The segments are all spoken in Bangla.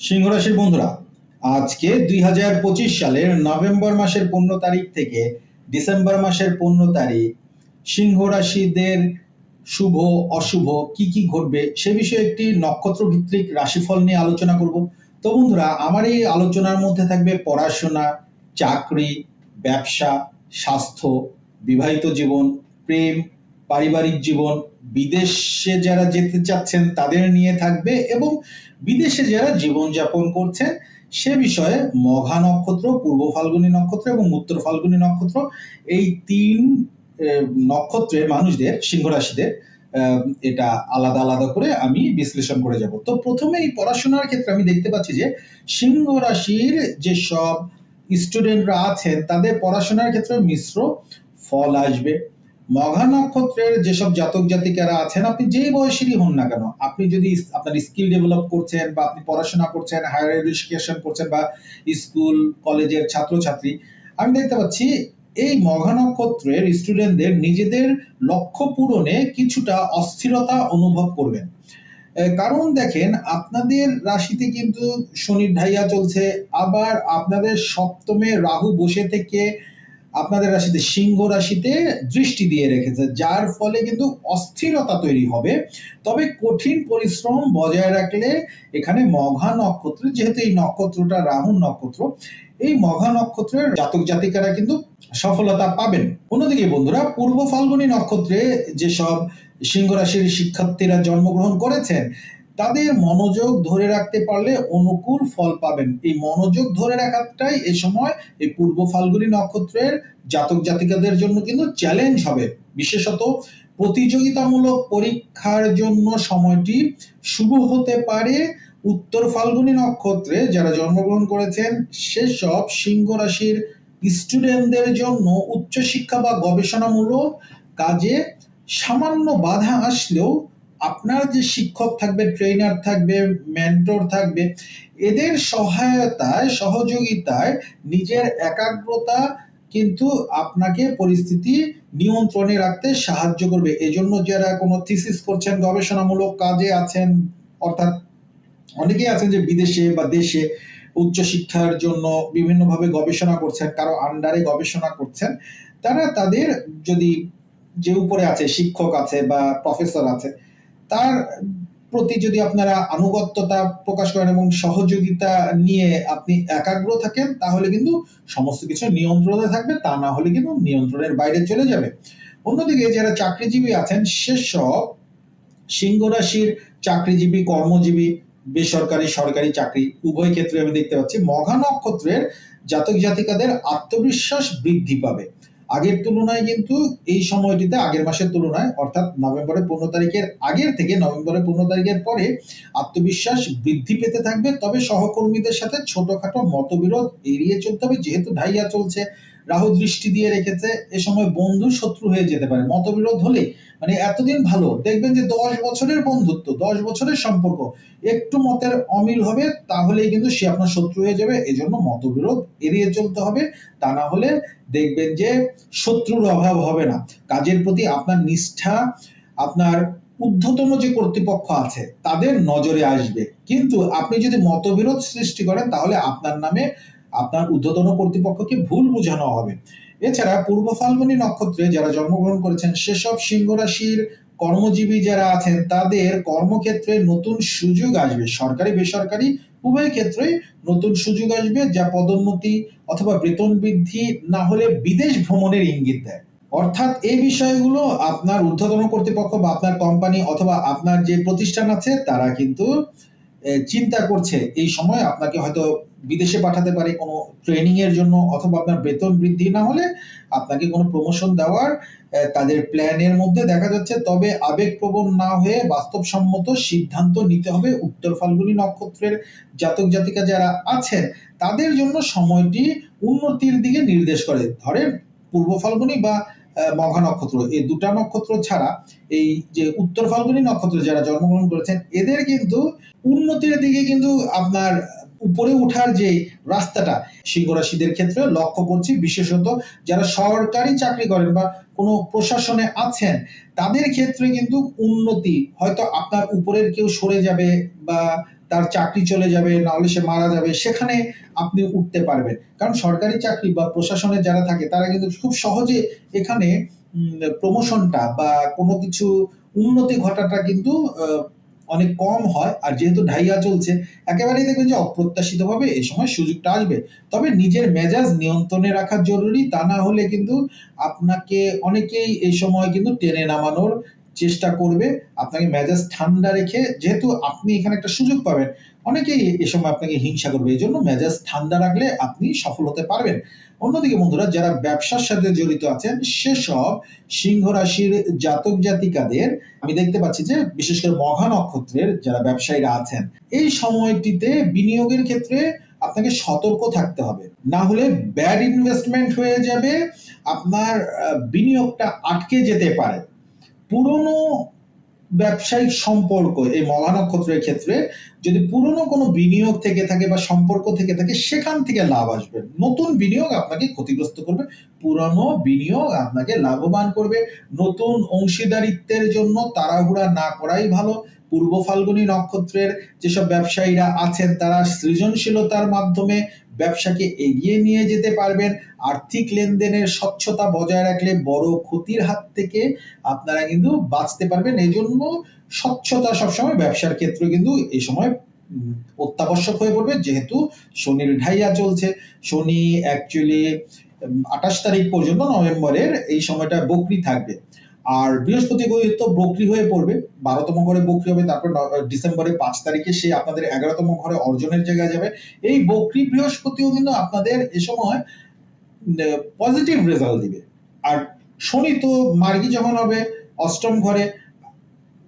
সিংহ রাশির বন্ধুরা, আজকে দুই হাজার পঁচিশ সালের নভেম্বর মাসের পনেরো তারিখ থেকে ডিসেম্বর মাসের পনেরো তারিখ সিংহ রাশিদের শুভ, অশুভ কি কি ঘটবে সে বিষয়ে একটি নক্ষত্র ভিত্তিক রাশিফল নিয়ে আলোচনা করব। তো বন্ধুরা, আমার এই আলোচনার মধ্যে থাকবে পড়াশোনা, চাকরি, ব্যবসা, স্বাস্থ্য, বিবাহিত জীবন, প্রেম পারিবারিক জীবন, বিদেশে যারা যেতে চাচ্ছেন তাদের নিয়ে থাকবে এবং বিদেশে যারা জীবনযাপন করছেন, সে বিষয়ে মঘা নক্ষত্র, পূর্ব ফাল্গুনী নক্ষত্র এবং উত্তর ফাল্গুনী নক্ষত্র, এই তিন নক্ষত্রের মানুষদের সিংহ রাশিদের এটা আলাদা আলাদা করে আমি বিশ্লেষণ করে যাব। তো প্রথমে এই পড়াশোনার ক্ষেত্রে আমি দেখতে পাচ্ছি যে সিংহ রাশির যে সব স্টুডেন্টরা আছেন, তাদের পড়াশোনার ক্ষেত্রে মিশ্র ফল আসবে। মঘা নক্ষত্রের যেসব জাতক জাতিকারা আছেন, আপনি যে বয়সেরই হন না কেন, আপনি যদি আপনার স্কিল ডেভেলপ করছেন বা আপনি পড়াশোনা করছেন, হায়ার এডুকেশন করছেন বা স্কুল, কলেজের ছাত্রছাত্রী, আমি দেখতে পাচ্ছি এই মঘা নক্ষত্রের স্টুডেন্টদের নিজেদের লক্ষ্য পূরণে কিছুটা অস্থিরতা অনুভব করবেন। কারণ দেখেন, আপনাদের রাশিতে কিন্তু শনির ঢাইয়া চলছে, আবার আপনাদের সপ্তমে রাহু বসে থেকে আপনাদের রাশিতে সিংহ রাশিতে দৃষ্টি দিয়ে রেখেছে, যার ফলে কিন্তু অস্থিরতা তৈরি হবে। তবে কঠিন পরিশ্রম বজায় রাখলে এখানে মঘা নক্ষত্র, যেহেতু এই নক্ষত্রটা রাহুর নক্ষত্র, এই মঘা নক্ষত্রের জাতক জাতিকারা কিন্তু সফলতা পাবেন। অন্যদিকে বন্ধুরা, পূর্ব ফাল্গুনী নক্ষত্রে যেসব সিংহ রাশির শিক্ষার্থীরা জন্মগ্রহণ করেছেন তাদের মনোযোগ ধরে রাখতে পারলে অনুকূল ফল পাবেন। এই মনোযোগ ধরে রাখাটাই এই সময় এই পূর্ব ফাল্গুনী নক্ষত্রের জাতক জাতিকাদের জন্য কিন্তু চ্যালেঞ্জ হবে। বিশেষত প্রতিযোগিতামূলক পরীক্ষার জন্য সময়টি শুভ হতে পারে উত্তর ফাল্গুনী নক্ষত্রে যারা জন্মগ্রহণ করেছেন, সেসব সিংহ রাশির স্টুডেন্টদের জন্য উচ্চশিক্ষা বা গবেষণামূলক কাজে সামান্য বাধা আসলেও আপনার যে শিক্ষক থাকবে ট্রেনার থাকবে মেন্টর থাকবে, এদের সহায়তায়, সহযোগিতায় নিজের একাগ্রতা কিন্তু আপনাকে পরিস্থিতি নিয়ন্ত্রণে রাখতে সাহায্য করবে। এজন্য যারা কোনো থিসিস করছেন, গবেষণামূলক কাজে আছেন, অর্থাৎ অনেকেই আছেন যে বিদেশে বা দেশে উচ্চশিক্ষার জন্য বিভিন্নভাবে গবেষণা করছেন, কারও আন্ডারে গবেষণা করছেন, তারা তাদের যদি যে উপরে আছে, শিক্ষক আছে বা প্রফেসর আছে তার প্রতি যদি আপনারা আনুগত্যতা প্রকাশ করেন এবং সহযোগিতা নিয়ে আপনি একাগ্র থাকেন, তাহলে কিন্তু সমস্ত কিছু নিয়ন্ত্রণে থাকবে, তা না হলে কিন্তু নিয়ন্ত্রণের বাইরে চলে যাবে। অন্যদিকে যারা চাকরিজীবী আছেন, সেসব সিংহ রাশির চাকরিজীবী, কর্মজীবী, বেসরকারি, সরকারি চাকরি, উভয় ক্ষেত্রে আমি দেখতে পাচ্ছি মঘা নক্ষত্রের জাতক জাতিকাদের আত্মবিশ্বাস বৃদ্ধি পাবে। আগের তুলনায় কিন্তু এই সময়টিতে আগের মাসের তুলনায়, অর্থাৎ নভেম্বরের পনেরো তারিখের আগের থেকে নভেম্বরের পনেরো তারিখের পরে আত্মবিশ্বাস বৃদ্ধি পেতে থাকবে। তবে সহকর্মীদের সাথে ছোটখাটো মতবিরোধ এড়িয়ে চলতে হবে, যেহেতু ঢাইয়া চলছে, রাহু দৃষ্টি দিয়ে রেখেছে, এ সময় বন্ধু শত্রু হয়ে যেতে পারে। মতবিরোধ হলে মানে এতদিন ভালো। দেখবেন যে দশ বছরের বন্ধুত্ব, দশ বছরের সম্পর্ক, একটু মতের অমিল হবে, তাহলেই কিন্তু সে আপনার শত্রু হয়ে যাবে। এজন্য মতবিরোধ এড়িয়ে চলতে হবে। তা না হলে দেখবেন যে শত্রুর অভাব হবে না। কাজের প্রতি আপনার নিষ্ঠা, আপনার ঊর্ধ্বতন যে কর্তৃপক্ষ আছে, তাদের নজরে আসবে। কিন্তু আপনি যদি মতবিরোধ সৃষ্টি করেন, তাহলে আপনার নামে আপনার ঊর্ধ্বতন কর্তৃপক্ষকে ভুল বোঝানো হবে। এছাড়া পূর্ব ফাল্গুনী নক্ষত্রে যারা জন্মগ্রহণ করেছেন, সেসব সিংহ রাশির কর্মজীবী যারা আছেন, তাদের কর্মক্ষেত্রে নতুন সুযোগ আসবে। সরকারি, বেসরকারি, উভয় ক্ষেত্রেই নতুন সুযোগ আসবে যা পদোন্নতি অথবা বেতন বৃদ্ধি না হলে বিদেশ ভ্রমণের ইঙ্গিত দেয়। অর্থাৎ এই বিষয়গুলো আপনার ঊর্ধ্বতন কর্তৃপক্ষ বা আপনার কোম্পানি অথবা আপনার যে প্রতিষ্ঠান আছে, তারা কিন্তু চিন্তা করছে। এই সময় আপনাকে হয়তো বিদেশে পাঠাতে পারে কোনো ট্রেনিং এর জন্য অথবা আপনার বেতন বৃদ্ধি না হলে আপনাকে কোনো প্রমোশন দেওয়ার তাদের প্ল্যানের মধ্যে দেখা যাচ্ছে। তবে আবেগপ্রবণ না হয়ে বাস্তবসম্মত সিদ্ধান্ত নিতে হবে উত্তর ফাল্গুনী নক্ষত্রের জাতক জাতিকা যারা আছেন, তাদের জন্য সময়টি উন্নতির দিকে নির্দেশ করে। ধরেন পূর্ব ফাল্গুনী বা মঘা নক্ষত্র। এই দুটা নক্ষত্র ছাড়া এই যে উত্তর ফাল্গুনী নক্ষত্র যারা জন্মগ্রহণ করেছেন, এদের কিন্তু উন্নতির দিকে কিন্তু আপনার উপরে ওঠার যে রাস্তাটা সিংহ রাশিদের ক্ষেত্রে লক্ষ্য করছি বিশেষত যারা সরকারি চাকরি করেন বা কোনো প্রশাসনে আছেন, তাদের ক্ষেত্রে কিন্তু উন্নতি, হয়তো আপনার উপরের কেউ সরে যাবে বা তার চাকরি চলে যাবে নাহলে সে মারা যাবে, সেখানে আপনি উঠতে পারবেন। কারণ সরকারি চাকরি বা প্রশাসনে যারা থাকে, তারা কিন্তু খুব সহজে এখানে প্রমোশনটা বা কোনো কিছু উন্নতি ঘটাটা কিন্তু অনেক কম হয় আর যেহেতু ঢাইয়া চলছে, একেবারেই দেখবেন যে অপ্রত্যাশিত ভাবে এই সময় সুযোগটা আসবে। তবে নিজের মেজাজ নিয়ন্ত্রণে রাখা জরুরি, তা না হলে কিন্তু আপনাকে অনেকেই এই সময় কিন্তু টেনে নামানোর চেষ্টা করবে। আপনাকে মেজাজ ঠান্ডা রেখে, যেহেতু আপনি এখানে একটা সুযোগ পাবেন অনেকেই এ সময় আপনাকে হিংসা করবে এই জন্য মেজাজ ঠান্ডা রাখলে আপনি সফল হতে পারবেন। অন্যদিকে বন্ধুরা, যারা ব্যবসার সাথে জড়িত আছেন, সেসব সিংহ রাশির জাতক জাতিকাদের আমি দেখতে পাচ্ছি যে, বিশেষ করে মঘা নক্ষত্রের যারা ব্যবসায়ীরা আছেন, এই সময়টিতে বিনিয়োগের ক্ষেত্রে আপনাকে সতর্ক থাকতে হবে। না হলে ব্যাড ইনভেস্টমেন্ট হয়ে যাবে, আপনার বিনিয়োগটা আটকে যেতে পারে। পুরনো ব্যবসায়িক সম্পর্ক এই মহা নক্ষত্রের ক্ষেত্রে যদি পুরনো কোনো বিনিয়োগ থেকে থাকে বা সম্পর্ক থেকে থাকে, সেখান থেকে লাভ আসবে। নতুন বিনিয়োগ আপনাকে ক্ষতিগ্রস্ত করবে। পুরনো বিনিয়োগ আপনাকে লাভবান করবে। নতুন অংশীদারিত্বের জন্য তাড়াহুড়া না করাই ভালো। পূর্ব ফাল্গুনী নক্ষত্রের যেসব ব্যবসায়ীরা আছেন, তারা সৃজনশীলতার মাধ্যমে ব্যবসাকে এগিয়ে নিয়ে যেতে পারবেন। আর্থিক লেনদেনের স্বচ্ছতা বজায় রাখলে বড় ক্ষতির হাত থেকে আপনারা কিন্তু বাঁচতে পারবেন। এই জন্য স্বচ্ছতা সবসময় ব্যবসার ক্ষেত্রে কিন্তু এই সময় অত্যাবশ্যক হয়ে পড়বে। যেহেতু শনির ঢাইয়া চলছে, শনি অ্যাকচুয়ালি আঠাশ তারিখ পর্যন্ত নভেম্বরের এই সময়টা বকরি থাকবে। আর বৃহস্পতি তো বকরি হয়ে পড়বে, বারোতম ঘরে বকরি হবে, তারপর ডিসেম্বরের পাঁচ তারিখে সে আপনাদের এগারোতম ঘরে অর্জনের জায়গায় যাবে। এই বকরি বৃহস্পতিও কিন্তু আপনাদের এ সময় পজিটিভ রেজাল্ট দিবে। আর শনি তো মার্গি যখন হবে, অষ্টম ঘরে,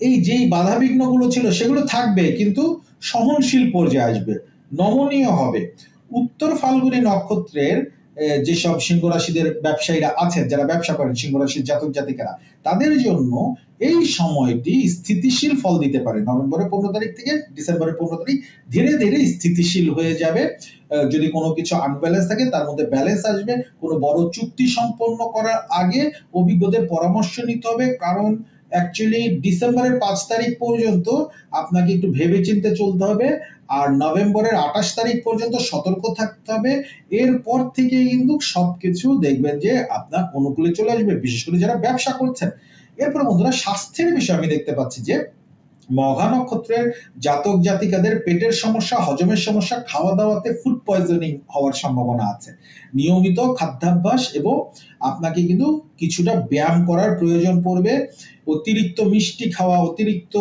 এই যেই বাধা বিঘ্নগুলো ছিল সেগুলো থাকবে, কিন্তু সহনশীল পর্যায়ে আসবে, নমনীয় হবে। উত্তর ফাল্গুনী নক্ষত্রের যেসব সিংহ রাশিদের ব্যবসায়ীরা আছেন, যারা ব্যবসা করেন, সিংহ রাশির জাতক জাতিকারা, তাদের জন্য এই সময়টি স্থিতিশীল ফল দিতে পারে। নভেম্বরের পনেরো তারিখ থেকে ডিসেম্বরের পনেরো তারিখ ধীরে ধীরে স্থিতিশীল হয়ে যাবে। যদি কোনো কিছু আনব্যালেন্স থাকে, তার মধ্যে ব্যালেন্স আসবে। কোনো বড় চুক্তি সম্পন্ন করার আগে অভিজ্ঞদের পরামর্শ নিতে হবে। কারণ অ্যাকচুয়ালি ডিসেম্বরের পাঁচ তারিখ পর্যন্ত আপনাকে একটু ভেবে চিনতে চলতে হবে। আর নভেম্বরের আঠাশ তারিখ পর্যন্ত সতর্ক থাকতে হবে। এরপর থেকে কিন্তু সবকিছু দেখবেন যে আপনার অনুকূলে চলে আসবে। বিশেষ করে যারা ব্যবসা করছেন। এরপর বন্ধুরা, স্বাস্থ্যের বিষয়ে আমি দেখতে পাচ্ছি যে মঘা নক্ষত্রের জাতক জাতিকাদের পেটের সমস্যা, হজমের সমস্যা খাওয়া দাওয়াতে ফুড পয়জনিং হওয়ার সম্ভাবনা আছে। নিয়মিত খাদ্যাভ্যাস এবং আপনাকে কিন্তু কিছুটা ব্যায়াম করার প্রয়োজন পড়বে। অতিরিক্ত মিষ্টি খাওয়া, অতিরিক্ত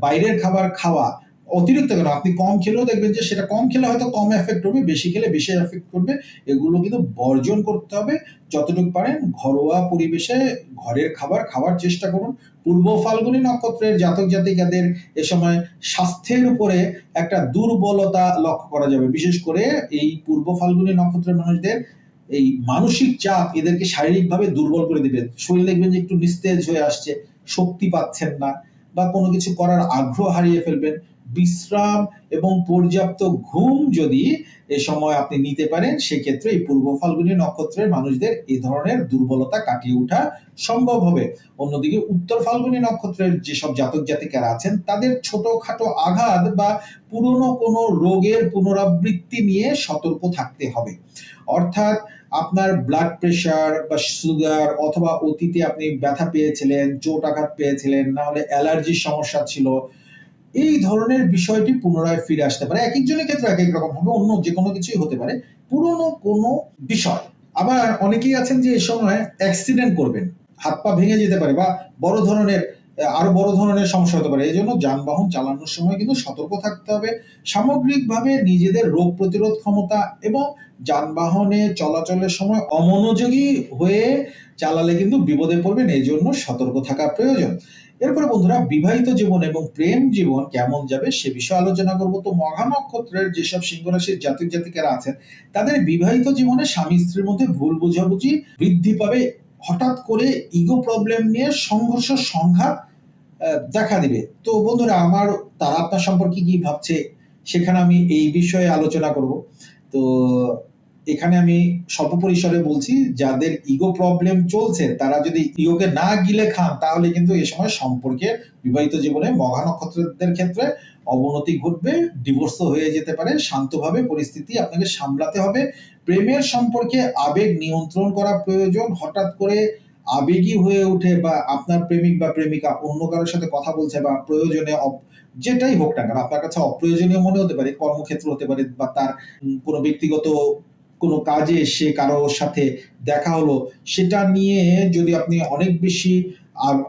বাইরের খাবার খাওয়া অতিরিক্ত কেন? আপনি কম খেলেও দেখবেন যে সেটা কম খেলে হয়তো কম এফেক্ট করবে, বেশি খেলে বেশি এফেক্ট করবে। এগুলো কিন্তু বর্জন করতে হবে। যতটুকু পারেন ঘরোয়া পরিবেশে ঘরের খাবার খাওয়ার চেষ্টা করুন। পূর্ব ফাল্গুনী নক্ষত্রের জাতক জাতিকাদের এ সময় স্বাস্থ্যের উপরে একটা দুর্বলতা লক্ষ্য করা যাবে। বিশেষ করে এই পূর্ব ফাল্গুনী নক্ষত্রের মানুষদের এই মানসিক চাপ এদেরকে শারীরিকভাবে দুর্বল করে দিবে। শরীর দেখবেন যে একটু নিস্তেজ হয়ে আসছে, শক্তি পাচ্ছেন না বা কোনো কিছু করার আগ্রহ হারিয়ে ফেলবেন। বিশ্রাম এবং পর্যাপ্ত ঘুম যদি এ সময় আপনি নিতে পারেন, সেক্ষেত্রে এই পূর্ব ফাল্গুনী নক্ষত্রের মানুষদের এই ধরনের দুর্বলতা কাটিয়ে ওঠা সম্ভব হবে। অন্যদিকে উত্তর ফাল্গুনী নক্ষত্রের যেসব জাতক জাতিকারা আছেন, তাদের ছোটখাটো আঘাত বা পুরনো কোনো রোগের পুনরাবৃত্তি নিয়ে সতর্ক থাকতে হবে। অর্থাৎ আপনার ব্লাড প্রেশার বা সুগার অথবা অতীতে আপনি ব্যথা পেয়েছিলেন, চোট আঘাত পেয়েছিলেন না হলে অ্যালার্জির সমস্যা ছিল এই ধরনের বিষয়টি পুনরায় ফিরে আসতে পারে। এক একজনের ক্ষেত্রে এক এক রকম হবে, অন্য যে কোনো কিছুই হতে পারে। পুরনো কোনো বিষয়। আবার অনেকেই আছেন যে এই সময় অ্যাক্সিডেন্ট করবেন। হাত পা ভেঙে যেতে পারে বা বড় ধরনের, আরও বড় ধরনের সমস্যা হতে পারে। এই জন্য যানবাহন চালানোর সময় কিন্তু সতর্ক থাকতে হবে। সামগ্রিকভাবে নিজেদের রোগ প্রতিরোধ ক্ষমতা এবং যানবাহনে চলাচলের সময় অমনোযোগী হয়ে চালালে কিন্তু বিপদে পড়বেন। এই জন্য সতর্ক থাকা প্রয়োজন। এরপরে বন্ধুরা, বিবাহিত জীবন এবং প্রেম জীবন কেমন যাবে সে বিষয়ে আলোচনা করব। তো মঘা নক্ষত্রের যেসব সিংহ রাশির জাতক জাতিকারা আছেন, তাদের বিবাহিত জীবনে স্বামী স্ত্রীর মধ্যে ভুল বোঝাবুঝি বৃদ্ধি পাবে। হঠাৎ করে ইগো প্রবলেম নিয়ে সংঘর্ষ, সংঘাত দেখা দিবে। তো বন্ধুরা, আমার, তারা আপনার সম্পর্কে কি ভাবছে, সেখানে আমি এই বিষয়ে আলোচনা করব। তো এখানে আমি স্বল্প পরিসরে বলছি, যাদের ইগো প্রবলেম চলছে, তারা যদি ইগোকে না গিলে খান, তাহলে কিন্তু এই সময় সম্পর্কে বিবাহিত জীবনে মঘা নক্ষত্রদের ক্ষেত্রে অবনতি ঘটবে ডিভোর্সও হয়ে যেতে পারে, শান্তভাবে পরিস্থিতি আপনাকে সামলাতে হবে। প্রেমের সম্পর্কে আবেগ নিয়ন্ত্রণ করা প্রয়োজন, হঠাৎ করে আবেগী হয়ে উঠে বা আপনার প্রেমিক বা প্রেমিকা অন্য কারোর সাথে কথা বলছে বা প্রয়োজনে যেটাই হোক না কেন, আপনার কাছে অপ্রয়োজনীয় মনে হতে পারে, কর্মক্ষেত্র হতে পারে বা তার কোনো ব্যক্তিগত কোনো কাজে সে কারোর সাথে দেখা হলো, সেটা নিয়ে যদি আপনি অনেক বেশি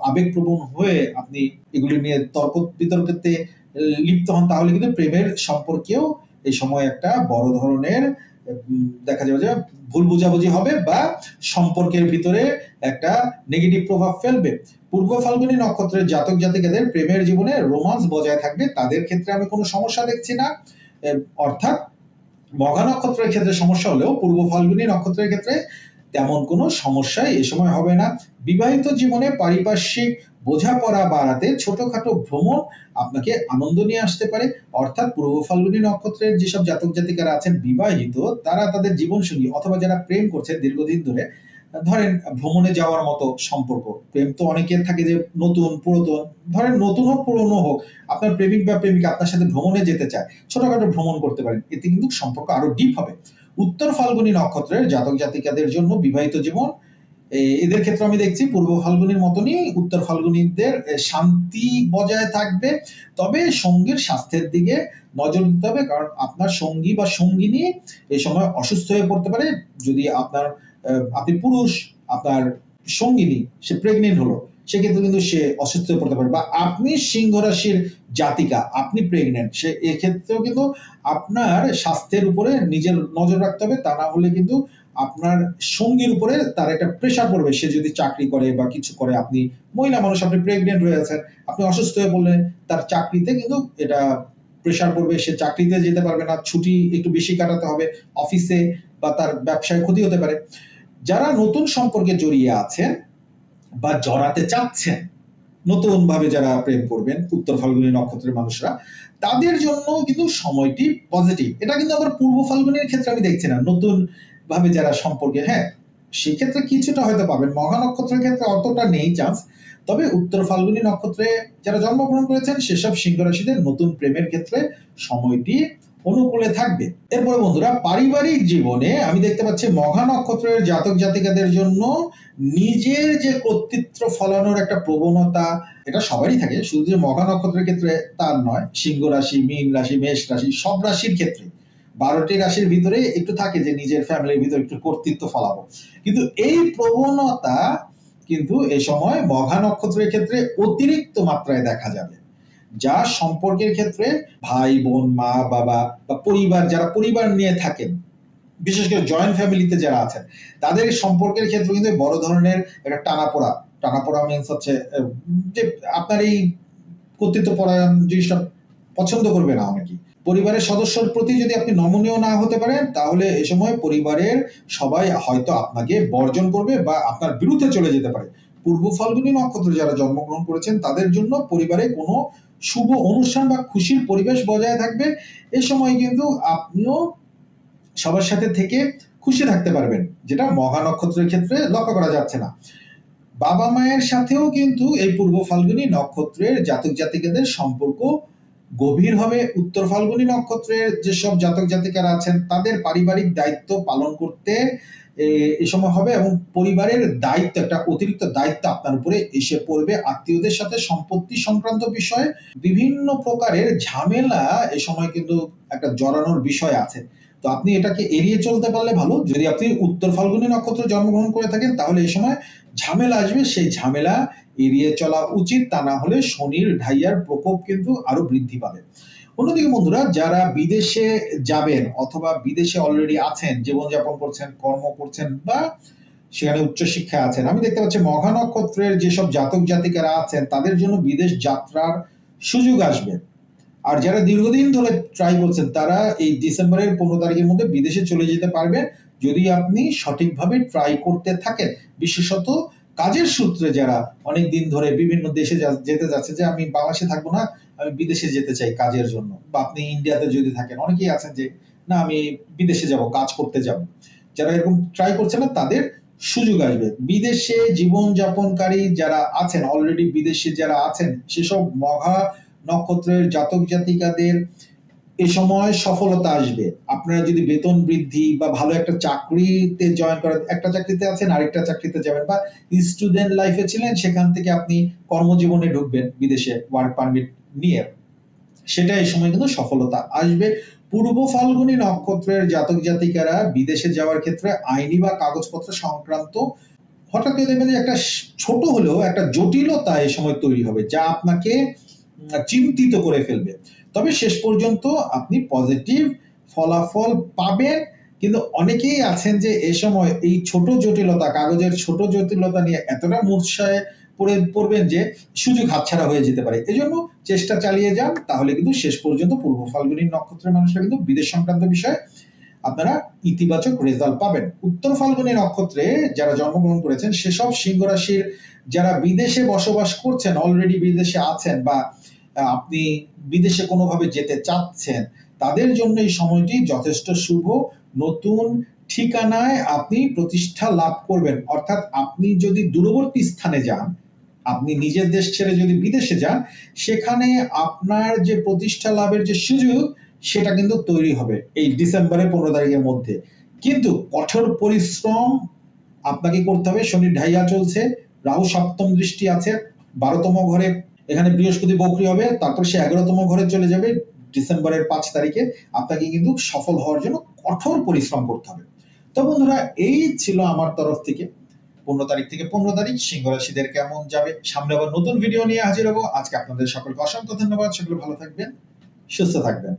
আবেগপ্রবণ হয়ে আপনি এগুলি নিয়ে তর্ক বিতর্কতে লিপ্ত হন, তাহলে কিন্তু প্রেমের সম্পর্কেও এই সময় একটা বড় ধরনের দেখা যাবে যে ভুল বোঝাবুঝি হবে বা সম্পর্কের ভিতরে একটা নেগেটিভ প্রভাব ফেলবে। পূর্ব ফাল্গুনী নক্ষত্রের জাতক জাতিকাদের প্রেমের জীবনে রোমান্স বজায় থাকবে, তাদের ক্ষেত্রে আমি কোনো সমস্যা দেখছি না। অর্থাৎ মঘা নক্ষত্রের ক্ষেত্রে সমস্যা হলেও পূর্ব ফাল্গুনী নক্ষত্রের ক্ষেত্রে তেমন কোনো সমস্যা এ সময় হবে না। বিবাহিত জীবনে পারিপার্শ্বিক বোঝাপড়া বাড়াতে ছোটখাটো ভ্রমণ আপনাকে আনন্দ নিয়ে আসতে পারে। অর্থাৎ পূর্ব ফাল্গুনী নক্ষত্রের যেসব জাতক জাতিকারা আছেন বিবাহিত, তারা তাদের জীবনসঙ্গী অথবা যারা প্রেম করছেন দীর্ঘদিন ধরে ধরেন ভ্রমণে যাওয়ার মতো সম্পর্ক, প্রেম তো অনেকের থাকে যে নতুন, পুরাতন, ধরেন নতুন হোক, পুরনো হোক, আপনার প্রেমিক বা প্রেমিকা আপনার সাথে ভ্রমণে যেতে চায়, ছোটখাটো ভ্রমণ করতে পারেন, এতে কিন্তু সম্পর্ক আরও ডিপ হবে। উত্তর ফাল্গুনী নক্ষত্রের জাতক জাতিকাদের জন্য বিবাহিত জীবন এদের ক্ষেত্রে আমি দেখছি পূর্ব ফাল্গুনির মতনই উত্তর ফাল্গুনীদের শান্তি বজায় থাকবে, তবে সঙ্গীর স্বাস্থ্যের দিকে নজর দিতে হবে, কারণ আপনার সঙ্গী বা সঙ্গিনী এই সময় অসুস্থ হয়ে পড়তে পারে, যদি আপনার আপনি পুরুষ, আপনার সঙ্গিনী, সে প্রেগনেন্ট হলো, সেক্ষেত্রে কিন্তু সে অসুস্থ পড়তে পারে। বা আপনি সিংহ রাশির জাতিকা, আপনি প্রেগনেন্ট সে এক্ষেত্রেও কিন্তু আপনার স্বাস্থ্যের উপরে নিজের নজর রাখতে হবে, তা না হলে কিন্তু আপনার সঙ্গীর উপরে তার একটা প্রেশার পড়বে। সে যদি চাকরি করে বা কিছু করে, আপনি মহিলা মানুষ, আপনি প্রেগনেন্ট হয়ে আছেন, আপনি অসুস্থ হয়ে পড়লে তার চাকরিতে কিন্তু এটা প্রেশার পড়বে। সে চাকরিতে যেতে পারবে না, ছুটি একটু বেশি কাটাতে হবে, অফিসে বা তার ব্যবসায় ক্ষতি হতে পারে। যারা নতুন সম্পর্কে জড়িয়ে আছেন বা জড়াতে চাচ্ছেন নতুন ভাবে যারা প্রেম করবেন, উত্তর ফাল্গুনী নক্ষত্রের মানুষরা, তাদের জন্য কিন্তু সময়টি পজিটিভ এটা কিন্তু আবার পূর্ব ফাল্গুনের ক্ষেত্রে আমি দেখছি না। নতুন ভাবে যারা সম্পর্কে হ্যাঁ সেক্ষেত্রে কিছুটা হয়তো পাবেন। মহা নক্ষত্রের ক্ষেত্রে অতটা নেই চান্স তবে উত্তর ফাল্গুনী নক্ষত্রে যারা জন্মগ্রহণ করেছেন, সেসব সিংহ রাশিদের নতুন প্রেমের ক্ষেত্রে সময়টি অনুকূলে থাকবে। এরপরে বন্ধুরা, পারিবারিক জীবনে আমি দেখতে পাচ্ছি মঘা নক্ষত্রের জাতক জাতিকাদের জন্য নিজের যে কর্তৃত্ব ফলানোর একটা প্রবণতা, এটা সবারই থাকে। শুধু যে মঘা নক্ষত্রের ক্ষেত্রে তার নয়, সিংহ রাশি, মীন রাশি, মেষ রাশি, সব রাশির ক্ষেত্রে। বারোটি রাশির ভিতরে একটু থাকে যে নিজের ফ্যামিলির ভিতরে একটু কর্তৃত্ব ফলাবো। কিন্তু এই প্রবণতা কিন্তু এই সময় মঘা নক্ষত্রের ক্ষেত্রে অতিরিক্ত মাত্রায় দেখা যাবে। যা সম্পর্কের ক্ষেত্রে ভাই, বোন, মা, বাবা বা পরিবার, যারা পরিবার নিয়ে থাকেন, বিশেষ করে জয়েন্ট ফ্যামিলিতে যারা আছেন, তাদের সম্পর্কের ক্ষেত্রে কিন্তু বড় ধরনের একটা টানাপোড়া। টানাপোড়া মিনস হচ্ছে যে আপনার এই কর্তৃত্ব পরায়ণ জিনিসটা পছন্দ করবে না অনেকেই। পরিবারের সদস্যর প্রতি যদি আপনি নমনীয় না হতে পারেন, তাহলে এই সময় পরিবারের সবাই হয়তো আপনাকে বর্জন করবে বা আপনার বিরুদ্ধে চলে যেতে পারে। পূর্ব ফাল্গুনী নক্ষত্রে যারা জন্মগ্রহণ করেছেন, তাদের জন্য পরিবারে কোনো শুভ অনুষ্ঠান বা খুশির পরিবেশ বজায় থাকবে এই সময় কিন্তু আপনিও সবার সাথে থেকে খুশি থাকতে পারবেন, যেটা মহা নক্ষত্রের ক্ষেত্রে লক্ষ্য করা যাচ্ছে না। বাবা মায়ের সাথেও কিন্তু এই পূর্ব ফাল্গুনী নক্ষত্রের জাতক জাতিকাদের সম্পর্ক গভীর হবে। উত্তর ফাল্গুনী নক্ষত্রের যেসব জাতক জাতিকারা আছেন, তাদের পারিবারিক দায়িত্ব পালন করতে এ- এই সময় হবে এবং পরিবারের দায়িত্ব, একটা অতিরিক্ত দায়িত্ব আপনার উপরে এসে পড়বে। আত্মীয়দের সাথে সম্পত্তি সংক্রান্ত বিষয়ে বিভিন্ন প্রকারের ঝামেলা এ সময় কিন্তু একটা জড়ানোর বিষয় আছে। তো আপনি এটাকে এড়িয়ে চলতে পারলে ভালো। যদি আপনি উত্তর ফাল্গুনী নক্ষত্রে জন্মগ্রহণ করে থাকেন, তাহলে এই সময় ঝামেলা আসবে। সেই ঝামেলা এড়িয়ে চলা উচিত। তা না হলে শনির ঢাইয়ার প্রকোপ কিন্তু আরও বৃদ্ধি পাবে। অন্যদিকে বন্ধুরা, যারা বিদেশে যাবেন অথবা বিদেশে অলরেডি আছেন, জীবনযাপন করছেন, কর্ম করছেন বা সেখানে উচ্চশিক্ষায় আছেন, আমি দেখতে পাচ্ছি মঘা নক্ষত্রের যেসব জাতক জাতিকারা আছেন, তাদের জন্য বিদেশ যাত্রার সুযোগ আসবে। আর যারা দীর্ঘদিন ধরে ট্রাই করছেন, তারা এই ডিসেম্বরের পনেরো তারিখের মধ্যে বিদেশে চলে যেতে পারবেন। যদি আপনি সঠিকভাবে ট্রাই করতে থাকেন, বিশেষত কাজের সূত্রে যারা অনেক দিন ধরে বিভিন্ন দেশে যেতে যাচ্ছে যে আমি বাংলাদেশে থাকব না, আমি বিদেশে যেতে চাই কাজের জন্য। বা আপনি ইন্ডিয়াতে যদি থাকেন, অনেকেই আছেন যে, না, আমি বিদেশে যাব, কাজ করতে যাব। যারা এরকম ট্রাই করছে না, তাদের সুযোগ আসবে। বিদেশে জীবন যাপনকারী যারা আছেন অলরেডি বিদেশে যারা আছেন, সেসব মহা নক্ষত্রের জাতক জাতিকাদের এ সময় সফলতা আসবে। আপনারা যদি বেতন বৃদ্ধি বা ভালো একটা চাকরিতে জয়েন করেন, একটা চাকরিতে আছেন, আরেকটা চাকরিতে যাবেন বা স্টুডেন্ট লাইফে ছিলেন, সেখান থেকে আপনি কর্মজীবনে ঢুকবেন বিদেশে ওয়ার্ক পারমিট নিয়ে। সেটা এই সময় কিন্তু সফলতা আসবে। পূর্ব ফাল্গুনী নক্ষত্রের জাতক জাতিকারা বিদেশে যাওয়ার ক্ষেত্রে আইনি বা কাগজপত্র সংক্রান্ত হঠাৎ করে দেখবেন যে একটা ছোট হলেও একটা জটিলতা এই সময় তৈরি হবে, যা আপনাকে চিন্তিত করে ফেলবে। তবে শেষ পর্যন্ত আপনি পজিটিভ ফলাফল পাবেন। কিন্তু অনেকেই আছেন যে এই সময় এই ছোট জটিলতা, কাগজের ছোট জটিলতা নিয়ে এতটা মূর্ছায় পড়ে পড়বেন যে সুযোগ হাতছাড়া হয়ে যেতে পারে। এজন্য চেষ্টা চালিয়ে যান, তাহলে কিন্তু শেষ পর্যন্ত পূর্ব ফাল্গুনী নক্ষত্রের মানুষরা কিন্তু বিদেশ সংক্রান্ত বিষয়ে আপনারা ইতিবাচক রেজাল্ট পাবেন। উত্তর ফাল্গুনী নক্ষত্রে যারা জন্মগ্রহণ করেছেন, সেসব সিংহ রাশির যারা বিদেশে বসবাস করছেন অলরেডি বিদেশে আছেন বা আপনি বিদেশে কোনোভাবে যেতে চাচ্ছেন, তাদের জন্য এই সময়টি যথেষ্ট শুভ। নতুন ঠিকানায় আপনি প্রতিষ্ঠা লাভ করবেন। অর্থাৎ আপনি যদি দূরবর্তী স্থানে যান, আপনি নিজের দেশ ছেড়ে যদি বিদেশে যান, সেখানে আপনার যে প্রতিষ্ঠা লাভের যে সুযোগ, সেটা কিন্তু তৈরি হবে এই ডিসেম্বরের পনেরো তারিখের মধ্যে। কিন্তু কঠোর পরিশ্রম আপনাকে করতে হবে। শনি ঢাইয়া চলছে, রাহু সপ্তম দৃষ্টি আছে, বারোতম ঘরে এখানে বৃহস্পতি বকরি হবে, তারপর সে এগারোতম ঘরে চলে যাবে, ডিসেম্বরের পাঁচ তারিখে। আপনাকে কিন্তু সফল হওয়ার জন্য কঠোর পরিশ্রম করতে হবে। তো বন্ধুরা, এই ছিল আমার তরফ থেকে। পনেরো তারিখ থেকে পনেরো তারিখ সিংহ রাশিদের কেমন যাবে? সামনে আবার নতুন ভিডিও নিয়ে হাজির হব। আজকে আপনাদের সকলকে অসংখ্য ধন্যবাদ। সকলে ভালো থাকবেন, সুস্থ থাকবেন।